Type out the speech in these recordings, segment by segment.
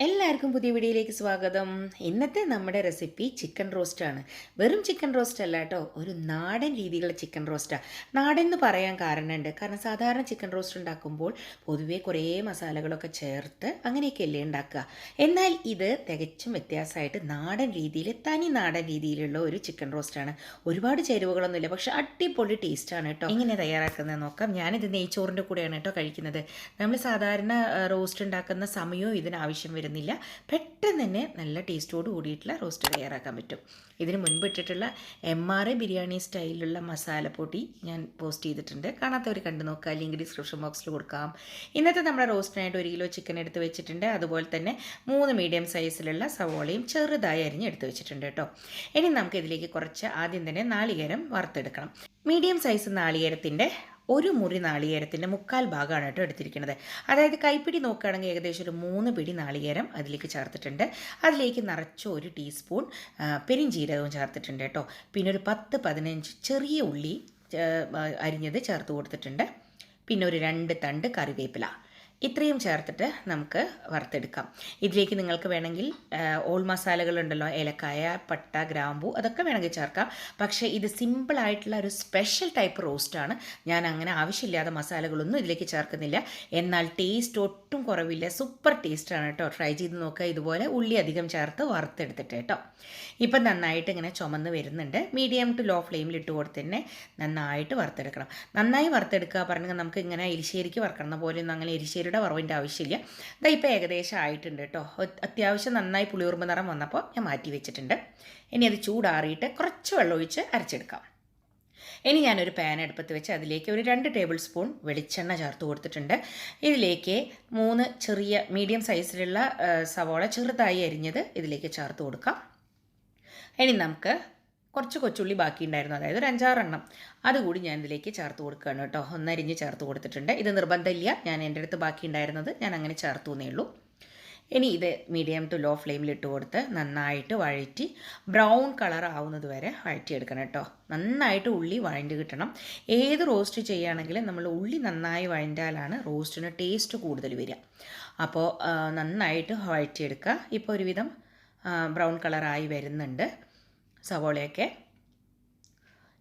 എല്ലാവർക്കും പുതിയ വീഡിയോയിലേക്ക് സ്വാഗതം. ഇന്നത്തെ നമ്മുടെ റെസിപ്പി ചിക്കൻ റോസ്റ്റാണ്. വെറും ചിക്കൻ റോസ്റ്റ് അല്ല കേട്ടോ ഒരു നാടൻ രീതിയിലുള്ള ചിക്കൻ റോസ്റ്റാണ് നാടൻ എന്ന് പറയാൻ കാരണമുണ്ട്. കാരണം സാധാരണ ചിക്കൻ റോസ്റ്റ് ഉണ്ടാക്കുമ്പോൾ പൊതുവേ കുറേ മസാലകളൊക്കെ ചേർത്ത് അങ്ങനെയൊക്കെയല്ലേ ഉണ്ടാക്കുക. എന്നാൽ ഇത് തികച്ചും വ്യത്യാസമായിട്ട് നാടൻ രീതിയിൽ തനി നാടൻ രീതിയിലുള്ള ഒരു ചിക്കൻ റോസ്റ്റാണ്. ഒരുപാട് ചേരുവകളൊന്നുമില്ല പക്ഷെ അടിപൊളി ടേസ്റ്റാണ് കേട്ടോ. ഇങ്ങനെ തയ്യാറാക്കുന്നത് നോക്കാം. ഞാനിത് നെയ്ച്ചോറിന്റെ കൂടെയാണ് കേട്ടോ കഴിക്കുന്നത്. നമ്മൾ സാധാരണ റോസ്റ്റ് ഉണ്ടാക്കുന്ന സമയവും ഇതിന് ആവശ്യം വരുന്നില്ല. പെട്ടെന്ന് തന്നെ നല്ല ടേസ്റ്റോട് കൂടിയിട്ടുള്ള റോസ്റ്റ് തയ്യാറാക്കാൻ പറ്റും. ഇതിന് മുൻപ് ഇട്ടിട്ടുള്ള എം ആർ എ ബിരിയാണി സ്റ്റൈലിലുള്ള മസാലപ്പൊടി ഞാൻ പോസ്റ്റ് ചെയ്തിട്ടുണ്ട്. കാണാത്തവർ കണ്ടു നോക്കുക. അല്ലെങ്കിൽ ഡിസ്ക്രിപ്ഷൻ ബോക്സിൽ കൊടുക്കാം. ഇന്നത്തെ നമ്മുടെ റോസ്റ്റിനായിട്ട് ഒരു കിലോ ചിക്കൻ എടുത്ത് വെച്ചിട്ടുണ്ട്. അതുപോലെ തന്നെ മൂന്ന് മീഡിയം സൈസിലുള്ള സവോളയും ചെറുതായി അരിഞ്ഞ് എടുത്ത് വെച്ചിട്ടുണ്ട് കേട്ടോ. ഇനി നമുക്ക് ഇതിലേക്ക് കുറച്ച് ആദ്യം തന്നെ നാളികേരം വറുത്തെടുക്കണം. മീഡിയം സൈസ് നാളികേരത്തിന്റെ ഒരു മുറി നാളികേരത്തിന്റെ മുക്കാൽ ഭാഗമാണ് കേട്ടോ എടുത്തിരിക്കുന്നത്. അതായത് കൈപ്പിടി നോക്കുകയാണെങ്കിൽ ഏകദേശം ഒരു മൂന്ന് പിടി നാളികേരം അതിലേക്ക് ചേർത്തിട്ടുണ്ട്. അതിലേക്ക് നിറച്ച ഒരു ടീസ്പൂൺ പെരിഞ്ജീരകവും ചേർത്തിട്ടുണ്ട് കേട്ടോ. പിന്നെ ഒരു പത്ത് പതിനഞ്ച് ചെറിയ ഉള്ളി അരിഞ്ഞത് ചേർത്ത് കൊടുത്തിട്ടുണ്ട്. പിന്നെ ഒരു രണ്ട് തണ്ട് കറിവേപ്പില. ഇത്രയും ചേർത്തിട്ട് നമുക്ക് വറുത്തെടുക്കാം. ഇതിലേക്ക് നിങ്ങൾക്ക് വേണമെങ്കിൽ ഓൾ മസാലകളുണ്ടല്ലോ ഏലക്കായ പട്ട ഗ്രാമ്പൂ അതൊക്കെ വേണമെങ്കിൽ ചേർക്കാം. പക്ഷേ ഇത് സിമ്പിളായിട്ടുള്ള ഒരു സ്പെഷ്യൽ ടൈപ്പ് റോസ്റ്റാണ് ഞാൻ അങ്ങനെ ആവശ്യമില്ലാത്ത മസാലകളൊന്നും ഇതിലേക്ക് ചേർക്കുന്നില്ല. എന്നാൽ ടേസ്റ്റ് ഒട്ടും കുറവില്ല. സൂപ്പർ ടേസ്റ്റാണ് കേട്ടോ. ട്രൈ ചെയ്ത് നോക്കുക. ഇതുപോലെ ഉള്ളി അധികം ചേർത്ത് വറുത്തെടുത്തിട്ട് കേട്ടോ. ഇപ്പം നന്നായിട്ട് ഇങ്ങനെ ചുമന്ന് വരുന്നുണ്ട്. മീഡിയം ടു ലോ ഫ്ലെയിമിൽ ഇട്ട് കൊടുത്ത് തന്നെ നന്നായിട്ട് വറുത്തെടുക്കണം. നന്നായി വറുത്തെടുക്കുക പറഞ്ഞാൽ നമുക്ക് ഇങ്ങനെ എരിശ്ശേരിക്ക് വറക്കണ. പോലെ ഒന്നും അങ്ങനെ എരിശ്ശേരിയുടെ വറവിന്റെ ആവശ്യമില്ല. ഇതാ ഇപ്പോൾ ഏകദേശം ആയിട്ടുണ്ട് കേട്ടോ. അത്യാവശ്യം നന്നായി പുളിയുറുമ്പ് നിറം വന്നപ്പോൾ ഞാൻ മാറ്റി വെച്ചിട്ടുണ്ട്. ഇനി അത് ചൂടാറിയിട്ട് കുറച്ച് വെള്ളം ഒഴിച്ച് അരച്ചെടുക്കാം. ഇനി ഞാനൊരു പാൻ അടുപ്പത്ത് വെച്ച് അതിലേക്ക് ഒരു രണ്ട് ടേബിൾ സ്പൂൺ വെളിച്ചെണ്ണ ചേർത്ത് കൊടുത്തിട്ടുണ്ട്. ഇതിലേക്ക് മൂന്ന് ചെറിയ മീഡിയം സൈസിലുള്ള സവോള ചെറുതായി അരിഞ്ഞത് ഇതിലേക്ക് ചേർത്ത് കൊടുക്കാം. ഇനി നമുക്ക് കുറച്ച് കൊച്ചുള്ളി ബാക്കി ഉണ്ടായിരുന്നു അതായത് ഒരു അഞ്ചാറെണ്ണം. അതുകൂടി ഞാൻ ഇതിലേക്ക് ചേർത്ത് കൊടുക്കുകയാണ് കേട്ടോ. ഒന്നരിഞ്ഞ് ചേർത്ത് കൊടുത്തിട്ടുണ്ട്. ഇത് നിർബന്ധമില്ല. ഞാൻ എന്റെ അടുത്ത് ബാക്കി ഉണ്ടായിരുന്നത് ഞാൻ അങ്ങനെ ചേർത്തു എന്നേ ഉള്ളൂ. ഇനി ഇത് മീഡിയം ടു ലോ ഫ്ലെയിമിൽ ഇട്ട് കൊടുത്ത് നന്നായിട്ട് വഴറ്റി ബ്രൗൺ കളർ ആവുന്നത് വരെ വഴറ്റിയെടുക്കണം കേട്ടോ. നന്നായിട്ട് ഉള്ളി വഴണ്ടി കിട്ടണം. ഏത് റോസ്റ്റ് ചെയ്യുകയാണെങ്കിലും നമ്മൾ ഉള്ളി നന്നായി വഴണ്ടാലാണ് റോസ്റ്റിന് ടേസ്റ്റ് കൂടുതൽ വരിക. അപ്പോൾ നന്നായിട്ട് വഴറ്റിയെടുക്കുക. ഇപ്പോൾ ഒരുവിധം ബ്രൗൺ കളറായി വരുന്നുണ്ട്. സവോളയൊക്കെ.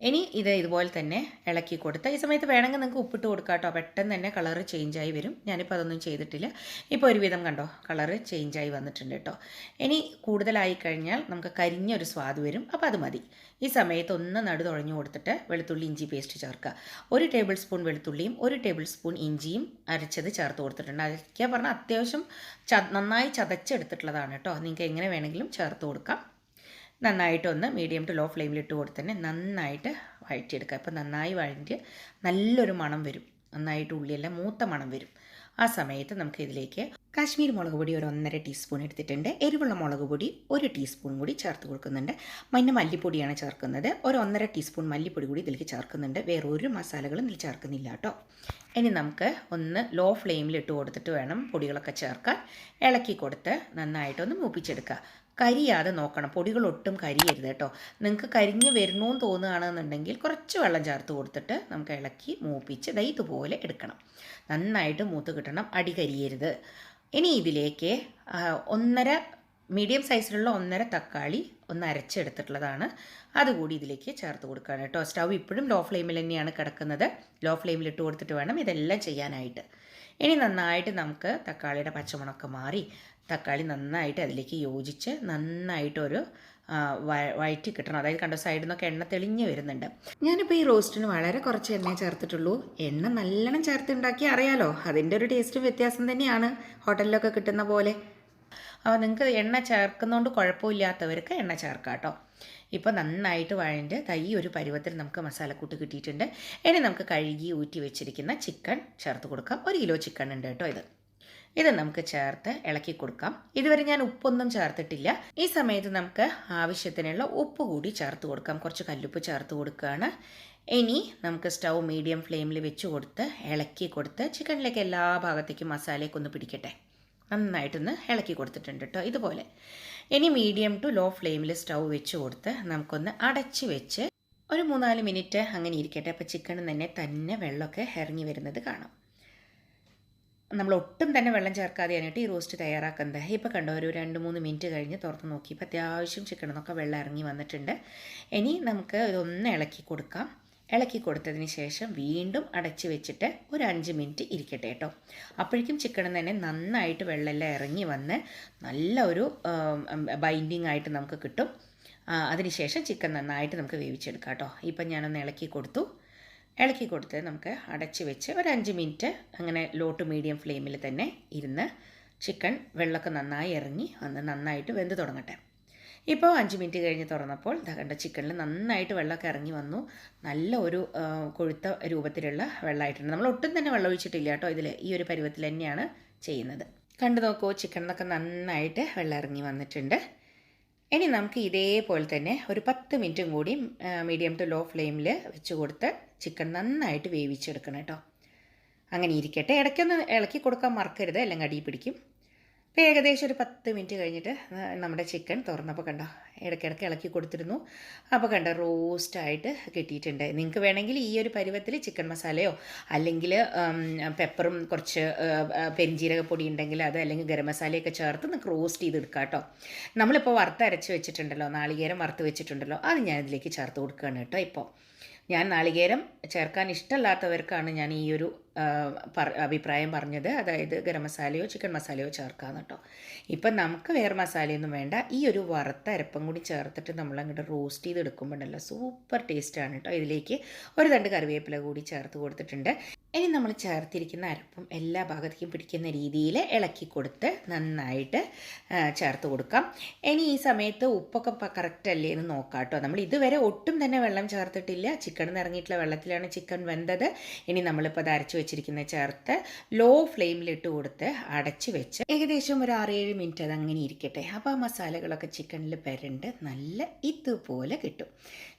ഇനി ഇത് ഇതുപോലെ തന്നെ ഇളക്കി കൊടുത്ത് ഈ സമയത്ത് വേണമെങ്കിൽ നിങ്ങൾക്ക് ഉപ്പിട്ട് കൊടുക്കാം കേട്ടോ. പെട്ടെന്ന് തന്നെ കളറ് ചേഞ്ചായി വരും. ഞാനിപ്പോൾ അതൊന്നും ചെയ്തിട്ടില്ല. ഇപ്പോൾ ഒരുവിധം കണ്ടോ കളറ് ചേഞ്ചായി വന്നിട്ടുണ്ട് കേട്ടോ. ഇനി കൂടുതലായി കഴിഞ്ഞാൽ നമുക്ക് കരിഞ്ഞൊരു സ്വാദ് വരും. അപ്പോൾ അത് മതി. ഈ സമയത്ത് ഒന്ന് നടു തുഴഞ്ഞു കൊടുത്തിട്ട് വെളുത്തുള്ളി ഇഞ്ചി പേസ്റ്റ് ചേർക്കുക. ഒരു ടേബിൾ സ്പൂൺ വെളുത്തുള്ളിയും ഒരു ടേബിൾ സ്പൂൺ ഇഞ്ചിയും അരച്ചത് ചേർത്ത് കൊടുത്തിട്ടുണ്ട്. അതൊക്കെ പറഞ്ഞാൽ അത്യാവശ്യം നന്നായി ചതച്ചെടുത്തിട്ടുള്ളതാണ് കേട്ടോ. നിങ്ങൾക്ക് എങ്ങനെ വേണമെങ്കിലും ചേർത്ത് കൊടുക്കാം. നന്നായിട്ടൊന്ന് മീഡിയം ടു ലോ ഫ്ലെയിമിൽ ഇട്ട് കൊടുത്ത് തന്നെ നന്നായിട്ട് വഴറ്റിയെടുക്കുക. അപ്പോൾ നന്നായി വഴറ്റി നല്ലൊരു മണം വരും. നന്നായിട്ട് ഉള്ളിയെല്ലാം മൂത്ത മണം വരും. ആ സമയത്ത് നമുക്ക് ഇതിലേക്ക് കാശ്മീർ മുളക് പൊടി ഒരു ഒന്നര ടീസ്പൂൺ എടുത്തിട്ടുണ്ട്. എരിവുള്ള മുളക് പൊടി ഒരു ടീസ്പൂൺ കൂടി ചേർത്ത് കൊടുക്കുന്നുണ്ട്. മഞ്ഞ മല്ലിപ്പൊടിയാണ് ചേർക്കുന്നത്. ഒരു ഒന്നര ടീസ്പൂൺ മല്ലിപ്പൊടി കൂടി ഇതിലേക്ക് ചേർക്കുന്നുണ്ട്. വേറെ ഒരു മസാലകളും ഇതിൽ ചേർക്കുന്നില്ല കേട്ടോ. ഇനി നമുക്ക് ഒന്ന് ലോ ഫ്ലെയിമിൽ ഇട്ട് കൊടുത്തിട്ട് വേണം പൊടികളൊക്കെ ചേർക്കാൻ. ഇളക്കി കൊടുത്ത് നന്നായിട്ടൊന്ന് മൂപ്പിച്ചെടുക്കുക. കരിയാതെ നോക്കണം. പൊടികൾ ഒട്ടും കരിയരുത് കേട്ടോ. നിങ്ങൾക്ക് കരിഞ്ഞ് വരുന്നു എന്ന് തോന്നുകയാണെന്നുണ്ടെങ്കിൽ കുറച്ച് വെള്ളം ചേർത്ത് കൊടുത്തിട്ട് നമുക്ക് ഇളക്കി മൂപ്പിച്ച് ദൈ ഇതുപോലെ എടുക്കണം. നന്നായിട്ട് മൂത്ത് കിട്ടണം. അടി കരിയരുത്. ഇനി ഇതിലേക്ക് ഒന്നര മീഡിയം സൈസിലുള്ള ഒന്നര തക്കാളി ഒന്ന് അരച്ചെടുത്തിട്ടുള്ളതാണ്. അതുകൂടി ഇതിലേക്ക് ചേർത്ത് കൊടുക്കുകയാണ് കേട്ടോ. സ്റ്റൗ ഇപ്പോഴും ലോ ഫ്ലെയിമിൽ തന്നെയാണ് കിടക്കുന്നത്. ലോ ഫ്ലെയിമിൽ ഇട്ട് കൊടുത്തിട്ട് വേണം ഇതെല്ലാം ചെയ്യാനായിട്ട്. ഇനി നന്നായിട്ട് നമുക്ക് തക്കാളിയുടെ പച്ചമുണക്ക് മാറി തക്കാളി നന്നായിട്ട് അതിലേക്ക് യോജിച്ച് നന്നായിട്ടൊരു വയറ്റി കിട്ടണം. അതായത് കണ്ട സൈഡിൽ നിന്നൊക്കെ എണ്ണ തെളിഞ്ഞ് വരുന്നുണ്ട്. ഞാനിപ്പോൾ ഈ റോസ്റ്റിന് വളരെ കുറച്ച് എണ്ണ ചേർത്തിട്ടുള്ളൂ. എണ്ണ നല്ലോണം ചേർത്തുണ്ടാക്കി അറിയാലോ അതിന്റെ ഒരു ടേസ്റ്റ് വ്യത്യാസം തന്നെയാണ് ഹോട്ടലിലൊക്കെ കിട്ടുന്ന പോലെ. അപ്പോൾ നിങ്ങൾക്ക് എണ്ണ ചേർക്കുന്നതുകൊണ്ട് കുഴപ്പമില്ലാത്തവർക്ക് എണ്ണ ചേർക്കാം കേട്ടോ ഇപ്പോൾ നന്നായിട്ട് വഴണ്ട് തൈ ഒരു പരുവത്തിൽ നമുക്ക് മസാലക്കൂട്ട് കിട്ടിയിട്ടുണ്ട്. ഇനി നമുക്ക് കഴുകി ഊറ്റി വെച്ചിരിക്കുന്ന ചിക്കൻ ചേർത്ത് കൊടുക്കാം. ഒരു കിലോ ചിക്കൻ ഉണ്ട് കേട്ടോ ഇത്. ഇത് നമുക്ക് ചേർത്ത് ഇളക്കി കൊടുക്കാം. ഇതുവരെ ഞാൻ ഉപ്പൊന്നും ചേർത്തിട്ടില്ല. ഈ സമയത്ത് നമുക്ക് ആവശ്യത്തിനുള്ള ഉപ്പ് കൂടി ചേർത്ത് കൊടുക്കാം. കുറച്ച് കല്ലുപ്പ് ചേർത്ത് കൊടുക്കുകയാണ്. ഇനി നമുക്ക് സ്റ്റൗ മീഡിയം ഫ്ലെയിമിൽ വെച്ച് കൊടുത്ത് ഇളക്കി കൊടുത്ത് ചിക്കനിലേക്ക് എല്ലാ ഭാഗത്തേക്കും മസാലയൊക്കെ ഒന്ന് പിടിക്കട്ടെ. നന്നായിട്ടൊന്ന് ഇളക്കി കൊടുത്തിട്ടുണ്ട് കേട്ടോ ഇതുപോലെ. ഇനി മീഡിയം ടു ലോ ഫ്ലെയിമിൽ സ്റ്റൗ വെച്ച് കൊടുത്ത് നമുക്കൊന്ന് അടച്ച് വെച്ച് ഒരു മൂന്നാൽ മിനിറ്റ് അങ്ങനെ ഇരിക്കട്ടെ. അപ്പോൾ ചിക്കൻ തന്നെ തന്നെ വെള്ളമൊക്കെ ഇറങ്ങി വരുന്നത് കാണാം. നമ്മൾ ഒട്ടും തന്നെ വെള്ളം ചേർക്കാതെയാണ് ഈ റോസ്റ്റ് തയ്യാറാക്കുന്നത്. ഇപ്പോൾ കണ്ടോ ഒരു രണ്ട് മൂന്ന് മിനിറ്റ് കഴിഞ്ഞ് തുറന്ന് നോക്കി. ഇപ്പോൾ അത്യാവശ്യം ചിക്കനെന്നൊക്കെ വെള്ളം ഇറങ്ങി വന്നിട്ടുണ്ട്. ഇനി നമുക്ക് ഇതൊന്ന് ഇളക്കി കൊടുക്കാം. ഇളക്കി കൊടുത്തതിന് ശേഷം വീണ്ടും അടച്ചു വെച്ചിട്ട് ഒരു അഞ്ച് മിനിറ്റ് ഇരിക്കട്ടെ കേട്ടോ. അപ്പോഴേക്കും ചിക്കൻ തന്നെ നന്നായിട്ട് വെള്ളമെല്ലാം ഇറങ്ങി വന്ന് നല്ല ഒരു ബൈൻഡിങ് ആയിട്ട് നമുക്ക് കിട്ടും. അതിനുശേഷം ചിക്കൻ നന്നായിട്ട് നമുക്ക് വേവിച്ചെടുക്കാം കേട്ടോ. ഇപ്പം ഞാനൊന്ന് ഇളക്കി കൊടുത്തു. ഇളക്കി കൊടുത്ത് നമുക്ക് അടച്ച് വെച്ച് ഒരു അഞ്ച് മിനിറ്റ് അങ്ങനെ ലോ ടു മീഡിയം ഫ്ലെയിമിൽ തന്നെ ഇരുന്ന് ചിക്കൻ വെള്ളമൊക്കെ നന്നായി ഇറങ്ങി വന്ന് നന്നായിട്ട് വെന്ത് തുടങ്ങട്ടെ. ഇപ്പോൾ അഞ്ച് മിനിറ്റ് കഴിഞ്ഞ് തുറന്നപ്പോൾ കണ്ട ചിക്കനിൽ നന്നായിട്ട് വെള്ളമൊക്കെ ഇറങ്ങി വന്നു. നല്ല ഒരു കൊഴുത്ത രൂപത്തിലുള്ള വെള്ളമായിട്ടുണ്ട്. നമ്മൾ ഒട്ടും തന്നെ വെള്ളം ഒഴിച്ചിട്ടില്ല കേട്ടോ ഇതിൽ ഈ ഒരു പരുവത്തിൽ തന്നെയാണ് ചെയ്യുന്നത്. കണ്ടു നോക്കൂ ചിക്കനിലൊക്കെ നന്നായിട്ട് വെള്ളം ഇറങ്ങി വന്നിട്ടുണ്ട്. ഇനി നമുക്ക് ഇതേപോലെ തന്നെ ഒരു പത്ത് മിനിറ്റും കൂടി മീഡിയം ടു ലോ ഫ്ലെയിമിൽ വെച്ച് കൊടുത്ത് ചിക്കൻ നന്നായിട്ട് വേവിച്ചെടുക്കണം കേട്ടോ. അങ്ങനെ ഇരിക്കട്ടെ. ഇടയ്ക്കൊന്ന് ഇളക്കി കൊടുക്കാൻ മറക്കരുത്. അല്ലെങ്കിൽ അടി പിടിക്കും. ഇപ്പോൾ ഏകദേശം ഒരു പത്ത് മിനിറ്റ് കഴിഞ്ഞിട്ട് നമ്മുടെ ചിക്കൻ തുറന്നപ്പോൾ കണ്ടോ ഇടയ്ക്കിടയ്ക്ക് ഇളക്കി കൊടുത്തിരുന്നു. അപ്പോൾ കണ്ടോ റോസ്റ്റായിട്ട് കിട്ടിയിട്ടുണ്ട്. നിങ്ങൾക്ക് വേണമെങ്കിൽ ഈ ഒരു പരുവത്തിൽ ചിക്കൻ മസാലയോ അല്ലെങ്കിൽ പെപ്പറും കുറച്ച് പെരിഞ്ജീരകപ്പൊടി ഉണ്ടെങ്കിൽ അത് അല്ലെങ്കിൽ ഗരം മസാലയൊക്കെ ചേർത്ത് നിങ്ങൾക്ക് റോസ്റ്റ് ചെയ്തെടുക്കാം കേട്ടോ നമ്മളിപ്പോൾ വറുത്തരച്ച് വെച്ചിട്ടുണ്ടല്ലോ നാളികേരം വറുത്ത് വെച്ചിട്ടുണ്ടല്ലോ അത് ഞാനിതിലേക്ക് ചേർത്ത് കൊടുക്കുകയാണ് കേട്ടോ ഇപ്പോൾ ഞാൻ നാളികേരം ചേർക്കാൻ ഇഷ്ടമല്ലാത്തവർക്കാണ് ഞാൻ ഈ ഒരു അഭിപ്രായം പറഞ്ഞത്. അതായത് ഗരം മസാലയോ ചിക്കൻ മസാലയോ ചേർക്കാമെന്ന് കേട്ടോ. ഇപ്പം നമുക്ക് വേറെ മസാലയൊന്നും വേണ്ട. ഈ ഒരു വറുത്ത അരപ്പം കൂടി ചേർത്തിട്ട് നമ്മൾ അങ്ങോട്ട് റോസ്റ്റ് ചെയ്ത് എടുക്കുമ്പോഴല്ലോ സൂപ്പർ ടേസ്റ്റാണ് കേട്ടോ. ഇതിലേക്ക് ഒരു തണ്ട് കറിവേപ്പില കൂടി ചേർത്ത് കൊടുത്തിട്ടുണ്ട്. ഇനി നമ്മൾ ചേർത്തിരിക്കുന്ന അരപ്പും എല്ലാ ഭാഗത്തേക്കും പിടിക്കുന്ന രീതിയിൽ ഇളക്കി കൊടുത്ത് നന്നായിട്ട് ചേർത്ത് കൊടുക്കാം. ഇനി ഈ സമയത്ത് ഉപ്പൊക്കെ കറക്റ്റ് അല്ലേ എന്ന് നോക്കാം കേട്ടോ. നമ്മൾ ഇതുവരെ ഒട്ടും തന്നെ വെള്ളം ചേർത്തിട്ടില്ല. ചിക്കൻ ഇറങ്ങിയിട്ടുള്ള വെള്ളത്തിലാണ് ചിക്കൻ വെന്തത്. ഇനി നമ്മളിപ്പോൾ അത് വെച്ചിരിക്കുന്ന ചേർത്ത് ലോ ഫ്ലെയിമിലിട്ട് കൊടുത്ത് അടച്ച് വെച്ച് ഏകദേശം ഒരു ആറേഴ് മിനിറ്റ് അത് അങ്ങനെ ഇരിക്കട്ടെ. അപ്പോൾ ആ മസാലകളൊക്കെ ചിക്കനിൽ പെരണ്ട് നല്ല ഇതുപോലെ കിട്ടും.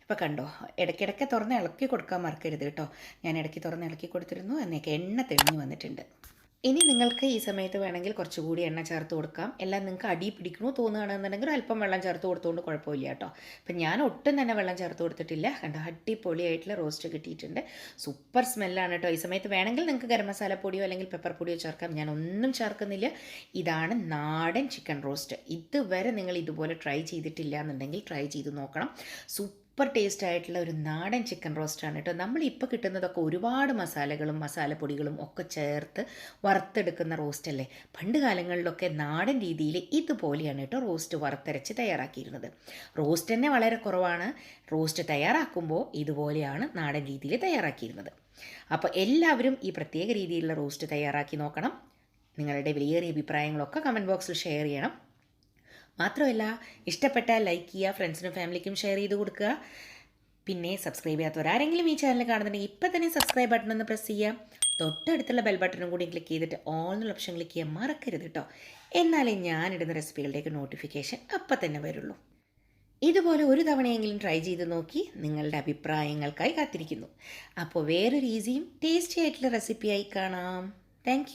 ഇപ്പോൾ കണ്ടോ ഇടയ്ക്കിടയ്ക്ക് തുറന്ന് ഇളക്കി കൊടുക്കാൻ മറക്കരുത് കേട്ടോ. ഞാൻ ഇടയ്ക്ക് തുറന്ന് ഇളക്കി കൊടുത്തിരുന്നു എന്നൊക്കെ എണ്ണ തെളിഞ്ഞു വന്നിട്ടുണ്ട്. ഇനി നിങ്ങൾക്ക് ഈ സമയത്ത് വേണമെങ്കിൽ കുറച്ചുകൂടി എണ്ണ ചേർത്ത് കൊടുക്കാം. എല്ലാം നിങ്ങൾക്ക് അടി പിടിക്കണോ തോന്നുകയാണെന്നുണ്ടെങ്കിൽ അല്പം വെള്ളം ചേർത്ത് കൊടുത്തുകൊണ്ട് കുഴപ്പമില്ല കേട്ടോ. അപ്പം ഞാൻ ഒട്ടും തന്നെ വെള്ളം ചേർത്ത് കൊടുത്തിട്ടില്ല. കണ്ടോ അടിപൊളിയായിട്ടുള്ള റോസ്റ്റ് കിട്ടിയിട്ടുണ്ട്. സൂപ്പർ സ്മെല്ലാണ് കേട്ടോ. ഈ സമയത്ത് വേണമെങ്കിൽ നിങ്ങൾക്ക് ഗരം മസാല പൊടിയോ അല്ലെങ്കിൽ പെപ്പർ പൊടിയോ ചേർക്കാം. ഞാൻ ഒന്നും ചേർക്കുന്നില്ല. ഇതാണ് നാടൻ ചിക്കൻ റോസ്റ്റ് ഇതുവരെ നിങ്ങൾ ഇതുപോലെ ട്രൈ ചെയ്തിട്ടില്ല എന്നുണ്ടെങ്കിൽ ട്രൈ ചെയ്ത് നോക്കണം. സൂപ്പർ ടേസ്റ്റ് ആയിട്ടുള്ള ഒരു നാടൻ ചിക്കൻ റോസ്റ്റാണ് കേട്ടോ. നമ്മൾ ഇപ്പോൾ കിട്ടുന്നതൊക്കെ ഒരുപാട് മസാലകളും മസാലപ്പൊടികളും ഒക്കെ ചേർത്ത് വറുത്തെടുക്കുന്ന റോസ്റ്റ് അല്ലേ പണ്ട് കാലങ്ങളിലൊക്കെ നാടൻ രീതിയിൽ ഇതുപോലെയാണ് കേട്ടോ റോസ്റ്റ് വറുത്തരച്ച് തയ്യാറാക്കിയിരുന്നത്. റോസ്റ്റ് തന്നെ വളരെ കുറവാണ്. റോസ്റ്റ് തയ്യാറാക്കുമ്പോൾ ഇതുപോലെയാണ് നാടൻ രീതിയിൽ തയ്യാറാക്കിയിരുന്നത്. അപ്പോൾ എല്ലാവരും ഈ പ്രത്യേക രീതിയിലുള്ള റോസ്റ്റ് തയ്യാറാക്കി നോക്കണം. നിങ്ങളുടെ വിലയേറിയ അഭിപ്രായങ്ങളൊക്കെ കമന്റ് ബോക്സിൽ ഷെയർ ചെയ്യണം. മാത്രമല്ല ഇഷ്ടപ്പെട്ട ലൈക്ക് ചെയ്യുക ഫ്രണ്ട്സിനും ഫാമിലിക്കും ഷെയർ ചെയ്ത് കൊടുക്കുക. പിന്നെ സബ്സ്ക്രൈബ് ചെയ്യാത്തവരാരെങ്കിലും ഈ ചാനൽ കാണുന്നുണ്ടെങ്കിൽ ഇപ്പം തന്നെ സബ്സ്ക്രൈബ് ബട്ടൺ ഒന്ന് പ്രസ് ചെയ്യുക. തൊട്ടടുത്തുള്ള ബെൽ ബട്ടണും കൂടി ക്ലിക്ക് ചെയ്തിട്ട് ഓൾ എന്നുള്ള ഓപ്ഷൻ ക്ലിക്ക് ചെയ്യാൻ മറക്കരുത് കേട്ടോ എന്നാലേ ഞാനിടുന്ന റെസിപ്പികളുടെയൊക്കെ നോട്ടിഫിക്കേഷൻ അപ്പം തന്നെ വരുള്ളൂ. ഇതുപോലെ ഒരു തവണയെങ്കിലും ട്രൈ ചെയ്ത് നോക്കി നിങ്ങളുടെ അഭിപ്രായങ്ങൾക്കായി കാത്തിരിക്കുന്നു. അപ്പോൾ വേറൊരു ഈസിയും ടേസ്റ്റി ആയിട്ടുള്ള റെസിപ്പിയായി കാണാം. താങ്ക്